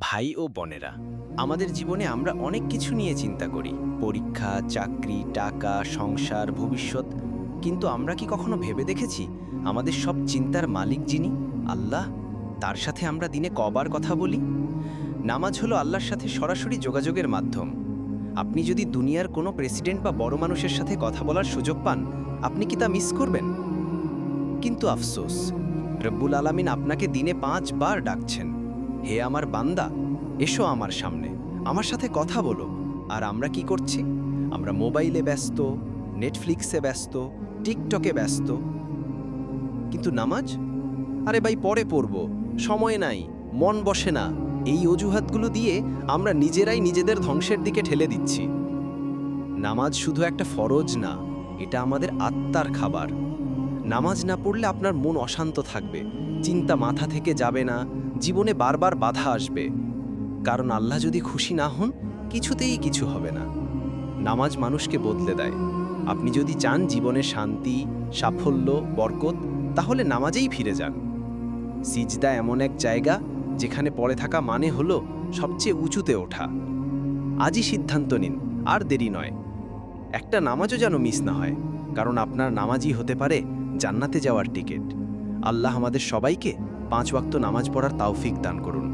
ভাই ও বোনেরা, আমাদের জীবনে আমরা অনেক কিছু নিয়ে চিন্তা করি। পরীক্ষা, চাকরি, টাকা, সংসার, ভবিষ্যৎ। কিন্তু আমরা কি কখনো ভেবে দেখেছি, আমাদের সব চিন্তার মালিক যিনি, আল্লাহ? তার সাথে আমরা দিনে কবার কথা বলি? নামাজ হলো আল্লাহর সাথে সরাসরি যোগাযোগের মাধ্যম। আপনি যদি দুনিয়ার কোনো প্রেসিডেন্ট বা বড় মানুষের সাথে কথা বলার সুযোগ পান, আপনি কি তা মিস করবেন? কিন্তু আফসোস, রব্বুল আলামিন আপনাকে দিনে পাঁচবার ডাকছেন। হে আমার বান্দা, এসো আমার সামনে, আমার সাথে কথা বলো। আর আমরা কি করছি? আমরা মোবাইলে ব্যস্ত, নেটফ্লিক্সে ব্যস্ত, টিকটকে ব্যস্ত। কিন্তু নামাজ? আরে ভাই, পরে পড়ব, সময় নাই, মন বসে না। এই অজুহাতগুলো দিয়ে আমরা নিজেরাই নিজেদের ধ্বংসের দিকে ঠেলে দিচ্ছি। নামাজ শুধু একটা ফরজ না, এটা আমাদের আত্মার খাবার। নামাজ না পড়লে আপনার মন অশান্ত থাকবে, চিন্তা মাথা থেকে যাবে না, জীবনে বারবার বাধা আসবে। কারণ আল্লাহ যদি খুশি না হন, কিছুতেই কিছু হবে না। নামাজ মানুষকে বদলে দেয়। আপনি যদি চান জীবনে শান্তি, সাফল্য, বরকত, তাহলে নামাজেই ফিরে যান। সিজদা এমন এক জায়গা, যেখানে পড়ে থাকা মানে হলো সবচেয়ে উঁচুতে ওঠা। আজই সিদ্ধান্ত নিন, আর দেরি নয়। একটা নামাজও যেন মিস না হয়, কারণ আপনার নামাজই হতে পারে জান্নাতে যাওয়ার টিকিট। আল্লাহ আমাদের সবাইকে পাঁচ ওয়াক্ত নামাজ পড়ার তাওফিক দান করুন।